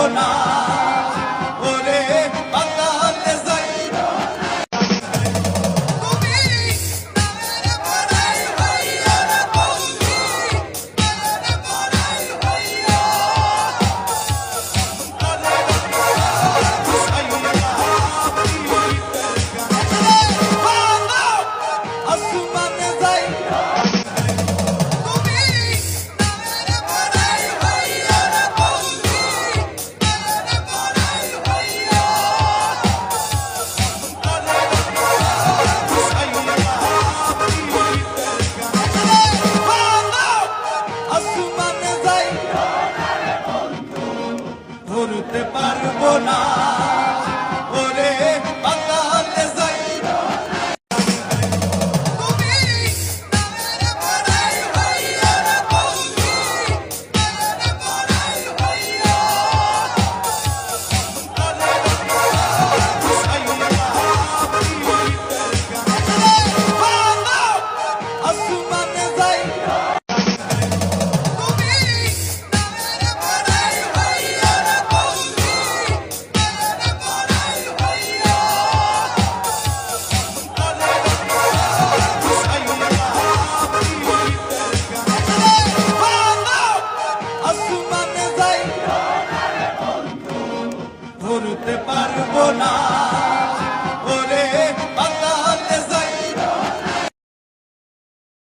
Corona. te parbona পারব না। ওরে